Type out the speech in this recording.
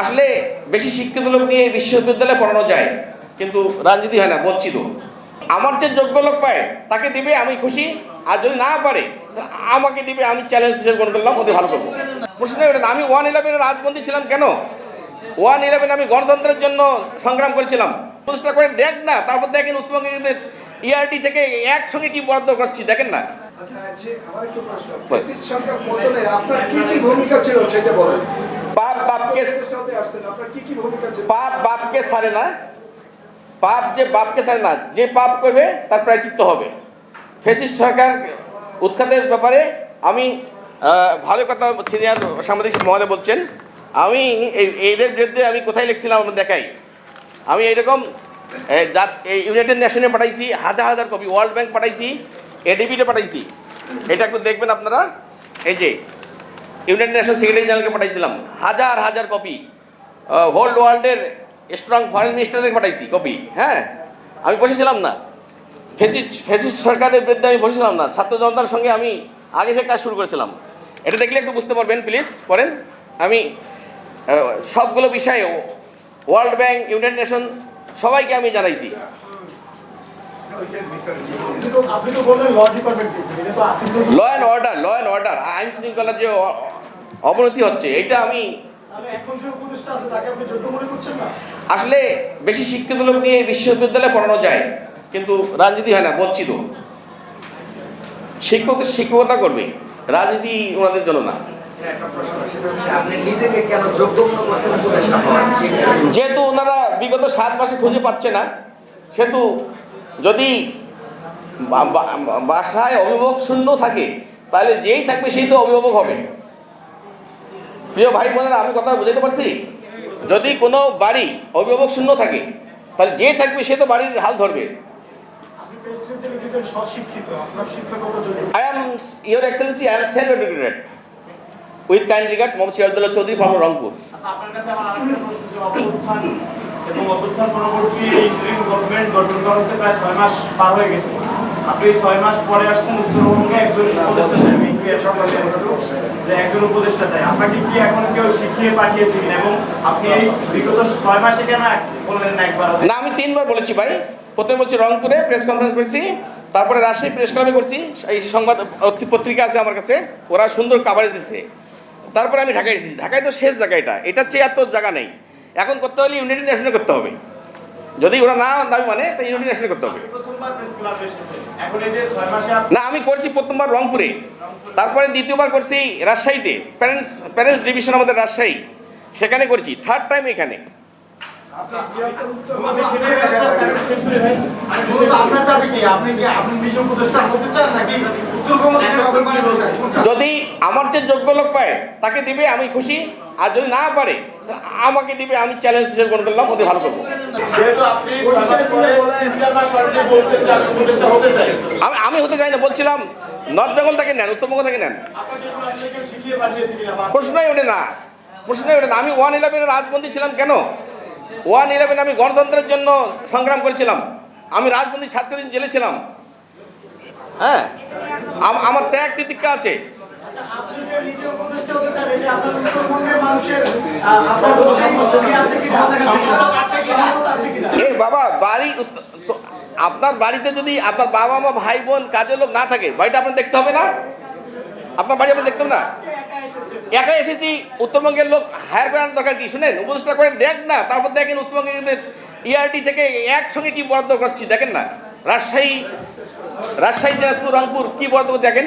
আসলে বেশি শিক্ষিত লোক নিয়ে বিশ্ববিদ্যালয়ে পড়ানো যায়, কিন্তু রাজনীতি হয় না বলছি তো আমার যে যোগ্য লোক পায়, তাকে দিবে আমি খুশি, আর যদি না পারে আমাকে দিবে, আমি চ্যালেঞ্জ হিসেবে গ্রহণ করলাম, ওদের ভালো করব। প্রশ্ন আমি ওয়ান ইলেভেনের রাজবন্দী ছিলাম কেন? ওয়ান ইলেভেন আমি গণতন্ত্রের জন্য সংগ্রাম করেছিলাম। প্রতিষ্ঠা করে দেখ না, তারপর দেখেন উত্তরবঙ্গে ইআরটি থেকে একসঙ্গে কি বরাদ্দ করছি দেখেন না। আচ্ছা পাপ বাপকে পাপ বাপকে ছাড়ে না। পাপ যে বাপকে ছাড়ে না যে পাপ করবে তার প্রায়চিত্ত হবে। ফেসিস সরকার উৎখাতের ব্যাপারে আমি ভালো কথা সিনিয়র সাংবাদিক মহোদয় বলছেন। আমি এদের বিরুদ্ধে আমি কোথায় লিখছিলাম আমরা দেখাই। আমি এইরকম এ, এই ইউনাইটেড নেশনে পাঠাইছি হাজার হাজার কপি ওয়ার্ল্ড ব্যাংক পাঠাইছি এডিবিতে পাঠাইছি। এটা একটু দেখবেন আপনারা। এই যে ইউনাইটেড নেশন সেক্রেটারি জেনারেলকে পাঠাইছিলাম। হাজার হাজার কপি হোল্ড ওয়ার্ল্ডের স্ট্রং ফরেন মিনিস্টারদের পাঠাইছি কপি হ্যাঁ? আমি বসেছিলাম না। ফেসিস্ট ফেসিস্ট সরকারের বিরুদ্ধে আমি বসেছিলাম না। ছাত্র জনতার সঙ্গে আমি আগে থেকে কাজ শুরু করেছিলাম। এটা দেখলে একটু বুঝতে পারবেন প্লিজ পড়েন। আমি সবগুলো বিষয়ে ওয়ার্ল্ড ব্যাংক ইউনাইটেড নেশন সবাইকে আমি জানাইছি কিন্তু আপনি তো বললেন law and order law and order আইন শৃঙ্খলার যে অবনতি হচ্ছে এটা আমি তাহলে এখন যে উপদেষ্টা আছে তাকে আপনি যোগ্য মনে করছেন না? আসলে বেশি শিক্ষিত লোক নিয়ে বিশ্ববিদ্যালয়ে পড়ানো যায় কিন্তু রাজনীতি হয় না বলছি তো শিক্ষক শিক্ষকতা করবে রাজনীতি ওনাদের জন্য না। স্যার, একটা প্রশ্ন সেটা হচ্ছে আপনি নিজেকে কেন যোগ্য মনে করছেন উপদেষ্টা হওয়ার? সেই বিষয়ে যেহেতু ওনারা বিগত সাত মাসে খুঁজে পাচ্ছে না সেহেতু যদি বাসায় অভিভাবক শূন্য থাকে তাহলে যেই থাকবে সেই তো অভিভাবক হবে। প্রিয় ভাই বোনেরা আমি কথা বুঝাতে পারছি? যদি কোনো বাড়ি অভিভাবক শূন্য থাকে তাহলে যে থাকবে সে তো বাড়ির হাল ধরবে। যোগ্যতা I am, Your Excellency, I am self-educated. With kind এবং অভ্যুত্থান পরবর্তী ইন্টারিম গভর্নমেন্ট গঠন করা হচ্ছে প্রায় ছয় মাস পার হয়ে গেছে। আপনি ছয় মাস পরে আসছেন, উত্তরবঙ্গে একজন উপদেষ্টা চাই। আমি যে একজন উপদেষ্টা চাই। আপনাকে কি এখন কেউ শিখিয়ে পাঠিয়েছে কিনা এবং আপনি এই বিগত ছয় মাসে কেন বললেন না একবার? না, আমি তিনবার বলেছি ভাই। প্রথমে বলছি রংপুরে প্রেস কনফারেন্স করেছি, তারপরে রাজশাহী প্রেস ক্লাবে করছি। এই সংবাদ পত্রিকা আছে আমার কাছে। ওরা সুন্দর কাভারেজ দিচ্ছে তারপরে আমি ঢাকায় এসেছি। ঢাকায় তো শেষ জায়গা এটা। এটা চেয়ে আর তো জায়গা নেই। এখন করতে হলে ইউনাইটেড নেশনে করতে হবে। যদি ওরা না দাবি মানে তো ইউনাইটেড নেশনে করতে হবে। না, আমি করছি প্রথমবার রংপুরে। তারপরে দ্বিতীয়বার করছি রাজশাহীতে। প্যারেন্টস প্যারেন্টস ডিভিশন আমাদের রাজশাহী। সেখানে করছি থার্ড টাইম এখানে। যদি আমার যে যোগ্য লোক পায়, তাকে দিবে, আমি খুশি। আর যদি না পারে আমাকে দিবে আমি চ্যালেঞ্জ হিসেবে গ্রহণ করলাম ওদের ভালো করব। আমি হতে চাই। আমি হতে চাই না বলছিলাম নর্থ বেঙ্গল থেকে নেন উত্তরবঙ্গ থেকে নেন। প্রশ্নই ওঠে না প্রশ্নই ওঠে না। আমি ওয়ান ইলেভেনের রাজবন্দী ছিলাম কেন? ওয়ান ইলেভেন আমি গণতন্ত্রের জন্য সংগ্রাম করেছিলাম। আমি রাজবন্দী ছাত্রদিন জেলে ছিলাম। হ্যাঁ আমার ত্যাগ তিতিক্ষা আছে বাবা, বাড়ি আপনার বাড়িতে যদি আপনার বাবা, মা, ভাই, বোন, কাজের লোক না থাকে, বাড়িটা আপনার দেখতে হবে না? আপনার বাড়ি আপনার দেখতে হবে না? একা এসেছি, উত্তরবঙ্গের লোক হায়ার করার দরকার কি? শুনেন, উপদেষ্টা করে দেখ না, তারপর দেখেন উত্তরবঙ্গে ইআরটি থেকে একসঙ্গে কি বরাদ্দ করছি, দেখেন না? রাজশাহী রাজশাহী, দিনাজপুর, রংপুর, কি বরাদ্দ দেখেন?